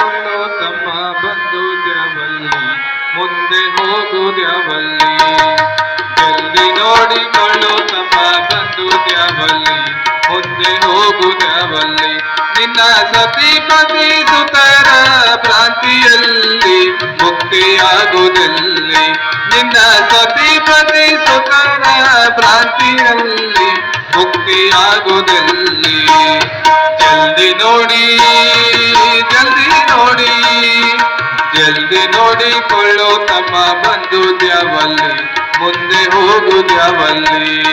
ತಮ್ಮ ಬಂದು ದ್ಯಾವಲ್ಲಿ, ಮುಂದೆ ಹೋಗುದ್ಯಾವಲ್ಲಿ ಜಲ್ದಿ ನೋಡಿಕೊಳ್ಳೋ ತಮ್ಮ ಬಂದು ದ್ಯಾವಲ್ಲಿ, ಮುಂದೆ ಹೋಗುದ್ಯಾವಲ್ಲಿ ನಿನ್ನ ಸತಿಪತಿ ಸುತರ ಭ್ರಾಂತಿಯಲ್ಲಿ ಮುಕ್ತಿಯಾಗುವುದಲ್ಲಿ, ನಿನ್ನ ಸತಿಪತಿ ಸುತರ ಭ್ರಾಂತಿಯಲ್ಲಿ ಮುಕ್ತಿಯಾಗುವುದಲ್ಲಿ. ಜಲ್ದಿ ನೋಡಿ, ಜಲ್ದಿ ಜಲ್ದಿ ನೋಡಿಕೊಳ್ಳೋ ತಮ್ಮ ಬಂದು ದ್ಯಾವಲ್ಲಿ, ಮುಂದೆ ಹೋಗು ಹೋಗುದ್ಯಾವಲ್ಲಿ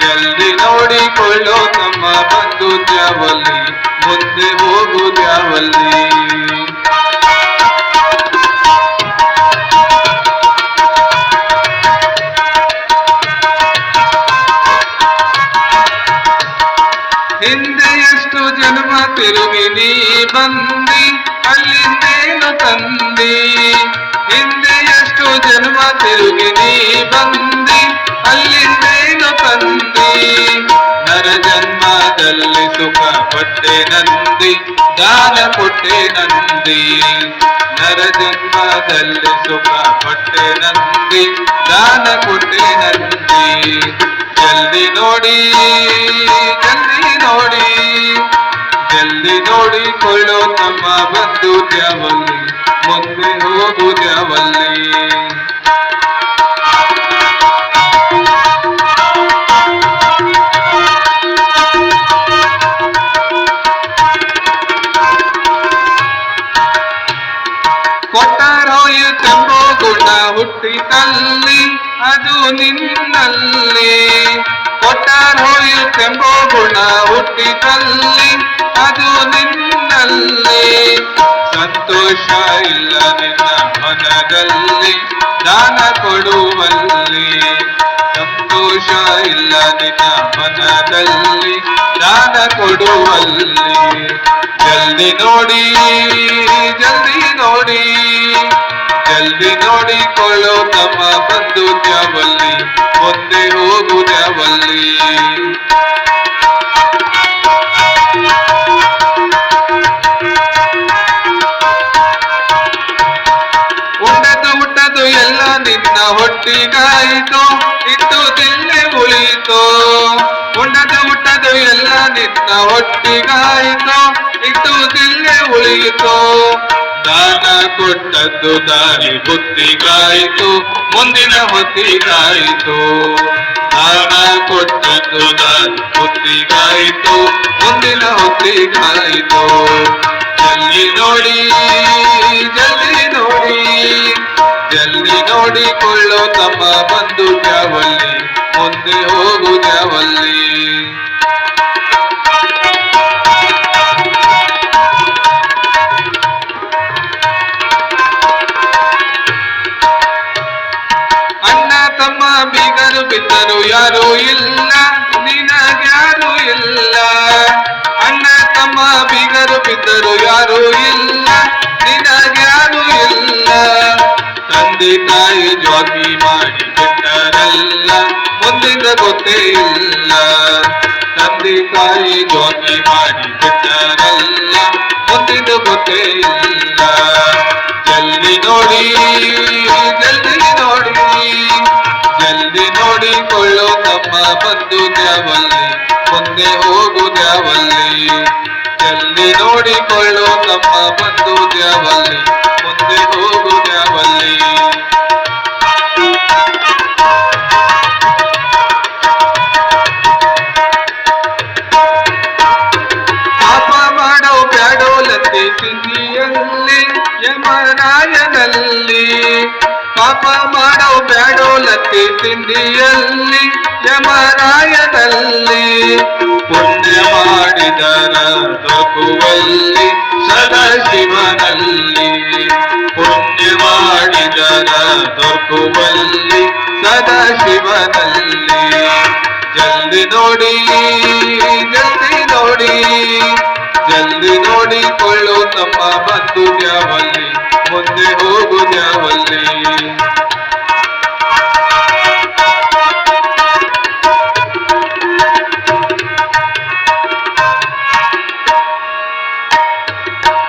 ಜಲ್ದಿ ನೋಡಿಕೊಳ್ಳೋ ತಮ್ಮ ಬಂದು ದ್ಯಾವಲ್ಲಿ, ಮುಂದೆ ಹೋಗು ದ್ಯಾವಲ್ಲಿ. ಹಿಂದೆ ಎಷ್ಟು ಜನ್ಮ ತಿರುಗಿ ನೀ ಬಂದಿ? ಅಲ್ಲಿಂದೇನು ತಂದಿ. ಹಿಂದೆ ಎಷ್ಟು ಜನ್ಮ ತಿರುಗಿ ನೀ ಬಂದಿ. ಅಲ್ಲಿಂದೇನು ತಂದಿ. ನರ ಜನ್ಮದಲ್ಲಿ ಸುಖ ಪಟ್ಟೆ ನಂದಿ, ದಾನ ಕೊಟ್ಟೆ ನಂದಿ. ನರ ಜನ್ಮದಲ್ಲಿ ಸುಖ ಪಟ್ಟೆ ನಂದಿ, ದಾನ ಕೊಟ್ಟೆ ನಂದಿ. ಜಲ್ದಿ ನೋಡಿ, ಜಲ್ದಿ ಜಲ್ದಿ ನೋಡಿಕೊಳ್ಳೋ ತಮ್ಮ ಬಂದು ದ್ಯಾವಲ್ಲಿ ಮುಂದೆ ಹೋಗು ದ್ಯಾವಲ್ಲಿ ಕೊಟ್ಟರೋಯಿತೆಂಬೋ ಗುಣ ಹುಟ್ಟಿತಲ್ಲಿ, ಅದು ನಿನ್ನಲ್ಲಿ. ಕೊಟ್ಟರೋಯಿತೆಂಬೋ ಗುಣ ಹುಟ್ಟಿತಲ್ಲಿ ಅದು ನಿನ್ನಲ್ಲಿ. ಸಂತೋಷ ಇಲ್ಲ ನಿನ್ನ ಮನದಲ್ಲಿ, ದಾನ ಕೊಡುವಲ್ಲಿ. ಸಂತೋಷ ಇಲ್ಲ ನಿನ್ನ ಮನದಲ್ಲಿ, ದಾನ ಕೊಡುವಲ್ಲಿ. ಜಲ್ದಿ ನೋಡಿ ಜಲ್ದಿ ನೋಡಿ. ಜಲ್ದಿ ನೋಡಿಕೊಳ್ಳೋ ತಮ್ಮ ಬಂದು ದ್ಯಾವಲ್ಲಿ, ಮುಂದೆ ಹೋಗು ದ್ಯಾವಲ್ಲಿ. ನಿನ್ನ ಹೊಟ್ಟಿಗಾಯಿತು ಇಟ್ಟು ದಿಲ್ಲೆ ಉಳಿತು ಉಂಡದು ಉಂಡದು ಎಲ್ಲ ನಿನ್ನ ಹೊಟ್ಟಿಗಾಯಿತು ಇಟ್ಟು ದಿಲ್ಲೆ ಉಳಿಯಿತು. ದಾನ ಕೊಟ್ಟದ್ದು ದಾರಿ ಬುದ್ಧಿಗಾಯಿತು ಮುಂದಿನ ಹೊತ್ತಿಗಾಯಿತು. ದಾನ ಕೊಟ್ಟದ್ದು ದಾರಿ ಬುದ್ಧಿಗಾಯಿತು ಮುಂದಿನ ಹೊತ್ತಿಗಾಯಿತು. ಅಲ್ಲಿ ನೋಡಿ ನೋಡಿಕೊಳ್ಳೋ ತಮ್ಮ ಬಂದು ಜಾವಲ್ಲಿ, ಮುಂದೆ ಹೋಗು ಜಾವಲ್ಲಿ. ಅಣ್ಣ ತಮ್ಮ ಬೀಗರು ಬಿದ್ದರು ಯಾರು ಇಲ್ಲ, ನಿನಗ್ಯಾರು ಇಲ್ಲ. ಅಣ್ಣ ತಮ್ಮ ಬೀಗರು ಬಿದ್ದರು ಯಾರೂ ಇಲ್ಲ ತಾಯಿ ಜಾತಿ ಮಾಡಿ ಬಿಟ್ಟರಲ್ಲ ಮುಂದಿನ ಗೊತ್ತೇ ಇಲ್ಲ ತಂದೆ ತಾಯಿ ಜಾತಿ ಮಾಡಿ ಬಿಟ್ಟರಲ್ಲ ಮುಂದಿನ ಗೊತ್ತೇ ಇಲ್ಲ ಜಲ್ದಿ ನೋಡಿ ಜಲ್ದಿ ನೋಡಿ ಜಲ್ದಿ ನೋಡಿಕೊಳ್ಳೋ ತಮ್ಮ ಬಂದು ದ್ಯಾವಲ್ಲಿ ಮುಂದೆ ಹೋಗು ದ್ಯಾವಲ್ಲಿ. ಜಲ್ದಿ ನೋಡಿಕೊಳ್ಳೋ ತಮ್ಮ ಬಂದು ದ್ಯಾವಲ್ಲಿ ಮುಂದೆ ತಿಂಡಿಯಲ್ಲಿ ಯಮರಾಯನಲ್ಲಿ ಪಾಪ ಮಾಡೋ ಬ್ಯಾಡೋ ಲತ್ತಿ ಸಿಂಧಿಯಲ್ಲಿ ಯಮರಾಯನಲ್ಲಿ ಪುಣ್ಯ ಮಾಡಿದರ ಸದಾ ಶಿವನಲ್ಲಿ. ಪುಣ್ಯ ಮಾಡಿದರ ದೊರಕುವಲ್ಲಿ ಸದಾಶಿವನಲ್ಲಿ ಜಲ್ದಿ ನೋಡಿ ಜಲ್ದಿ ನೋಡಿ ಜಲ್ದಿ ನೋಡಿಕೊಳ್ಳು ನಮ್ಮ ಬಂದು ದ್ಯಾವಲ್ಲಿ ಮುಂದೆ ಹೋಗು ದ್ಯಾವಲ್ಲಿ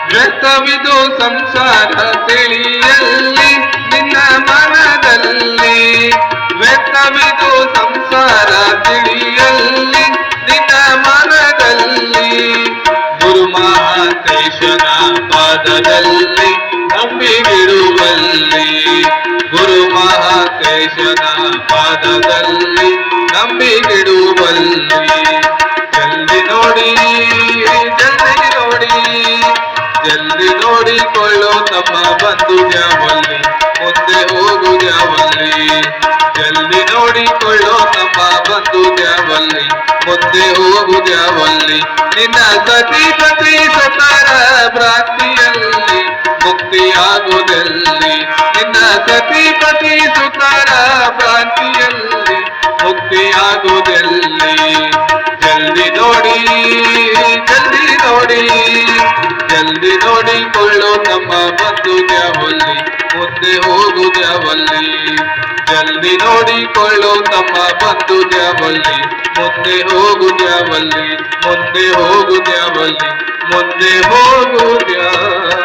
ವ್ಯರ್ಥವಿದು ಸಂಸಾರ ತಿಳಿಯಲ್ಲಿ, ನಿನ್ನ ಮನದಲ್ಲಿ. ವ್ಯರ್ಥವಿದು ಸಂಸಾರ ತಿಳಿಯಲ್ಲಿ ಪಾದದಲ್ಲಿ ನಂಬಿಗಿಡುವಲ್ಲಿ ಗುರು ಮಹಾಂತೇಶನ ಪಾದದಲ್ಲಿ ನಂಬಿಗಿಡುವಲ್ಲಿ ಜಲ್ದಿ ನೋಡಿಕೊಳ್ಳೋ ತಮ್ಮ ಬಂಧು ಜಾವಲ್ಲಿ ಮುಂದೆ ಹೋಗು ಜಾವಲ್ಲಿ ಜಲ್ದಿ ನೋಡಿಕೊಳ್ಳೋ ತಮ್ಮ ಬಂಧು ಜಾವಲ್ಲಿ ಮುಂದೆ ಹೋಗು ಜಾವಲ್ಲಿ ನಿನ್ನ ಸತಿ ಪತಿ ಸತರ ಭ್ರಾಂತಿಯಲ್ಲಿ ಮುಕ್ತಿಯಾಗುವುದಲ್ಲಿ? ನಿನ್ನ ಸತಿ ಪತಿ ಸುತರ ಭ್ರಾಂತಿಯಲ್ಲಿ ಮುಕ್ತಿಯಾಗುವುದಲ್ಲಿ? ಜಲ್ದಿ ನೋಡಿ ಜಲ್ದಿ ನೋಡಿ. ಜಲ್ದಿ ನೋಡಿಕೊಳ್ಳೋ ನಮ್ಮ ಬಂಧು ಜಾವಲ್ಲಿ ಮುಂದೆ ಹೋಗು ಜಾವಲ್ಲಿ ಜಲ್ದಿ ನೋಡಿಕೊಳ್ಳೋ ತಮ್ಮ ಬಂಧು ಜಾವಲ್ಲಿ ಮುಂದೆ ಹೋಗು ಜಾವಲ್ಲಿ ಮುಂದೆ ಹೋಗು ಜಾವಲ್ಲಿ ಮುಂದೆ ಹೋಗು ಜಾವಲ್ಲಿ